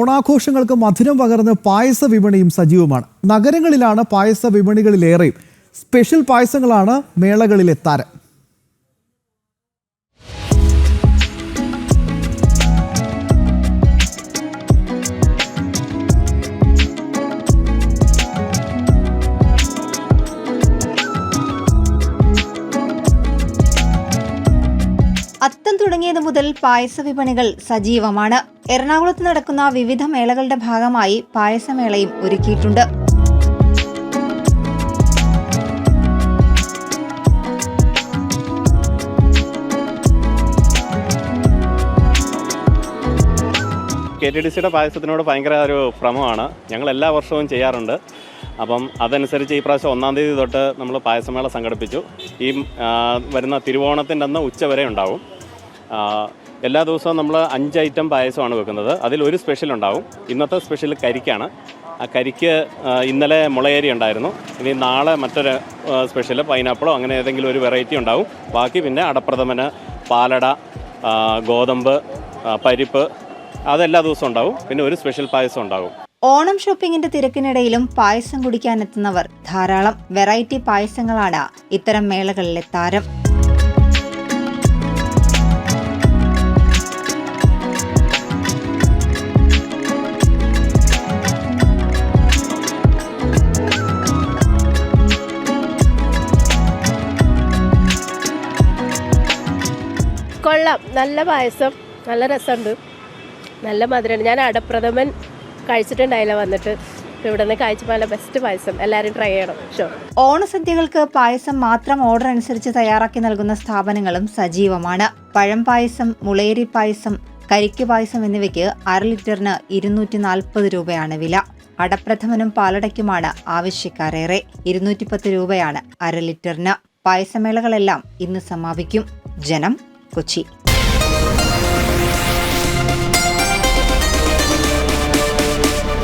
ഓണാഘോഷങ്ങൾക്ക് മധുരം പകർന്ന് പായസ വിപണിയും സജീവമാണ്. നഗരങ്ങളിലാണ് പായസ വിപണികളിലേറെയും. സ്പെഷ്യൽ പായസങ്ങളാണ് മേളകളിലെ താരം. അത്തം തുടങ്ങിയത് മുതൽ പായസ വിപണികൾ സജീവമാണ്. എറണാകുളത്ത് നടക്കുന്ന വിവിധ മേളകളുടെ ഭാഗമായി പായസമേളയും ഒരുക്കിയിട്ടുണ്ട്. കെ ടി ഡി സിയുടെ പായസത്തിനോട് ഭയങ്കര ഒരു ഭ്രമമാണ്. ഞങ്ങൾ എല്ലാ വർഷവും ചെയ്യാറുണ്ട്. അപ്പം അതനുസരിച്ച് ഈ പ്രാവശ്യം ഒന്നാം തീയതി തൊട്ട് നമ്മൾ പായസമേള സംഘടിപ്പിച്ചു. ഈ വരുന്ന തിരുവോണത്തിന്റെ അന്ന് ഉച്ച വരെ ഉണ്ടാവും. എല്ലാ ദിവസവും നമ്മൾ അഞ്ച് ഐറ്റം പായസമാണ് വെക്കുന്നത്. അതിൽ ഒരു സ്പെഷ്യൽ ഉണ്ടാവും. ഇന്നത്തെ സ്പെഷ്യൽ കരിക്കാണ്. ആ കരിക്ക് ഇന്നലെ മുളയേരി ഉണ്ടായിരുന്നു. ഇനി നാളെ മറ്റൊരു സ്പെഷ്യൽ പൈനാപ്പിളോ അങ്ങനെ ഏതെങ്കിലും ഒരു വെറൈറ്റി ഉണ്ടാവും. ബാക്കി പിന്നെ അടപ്രഥമന് പാലട ഗോതമ്പ് പരിപ്പ് അതെല്ലാ ദിവസവും ഉണ്ടാവും. പിന്നെ ഒരു സ്പെഷ്യൽ പായസം ഉണ്ടാവും. ഓണം ഷോപ്പിംഗിന്റെ തിരക്കിനിടയിലും പായസം കുടിക്കാനെത്തുന്നവർ ധാരാളം വെറൈറ്റി പായസങ്ങളാണ് ഇത്തരം മേളകളിലെ താരം. കൊള്ളാം. നല്ല പായസം. നല്ല രസമുണ്ട്. നല്ല മധുരമുണ്ട് ഞാൻ അടപ്രഥമൻ കഴിച്ചിട്ടുണ്ടായില്ല വന്നിട്ട്. ഇവിടെ നിന്ന് കഴിച്ചപ്പോൾ നല്ല ബെസ്റ്റ് പായസം. എല്ലാവരും ട്രൈ ചെയ്യണം. ഷോ ഓണസദ്യകൾക്ക് പായസം മാത്രം ഓർഡർ അനുസരിച്ച് തയ്യാറാക്കി നൽകുന്ന സ്ഥാപനങ്ങളും സജീവമാണ്. പഴം പായസം മുളേരി പായസം കരിക്ക് പായസം എന്നിവയ്ക്ക് അര ലിറ്ററിന് ഇരുന്നൂറ്റി നാൽപ്പത് രൂപയാണ് വില. അടപ്രഥമനും പാലടയ്ക്കുമാണ് ആവശ്യക്കാരേറെ. ഇരുന്നൂറ്റി പത്ത് രൂപയാണ് അര ലിറ്ററിന്. പായസമേളകളെല്ലാം ഇന്ന് സമാപിക്കും. ജനം കൊച്ചി.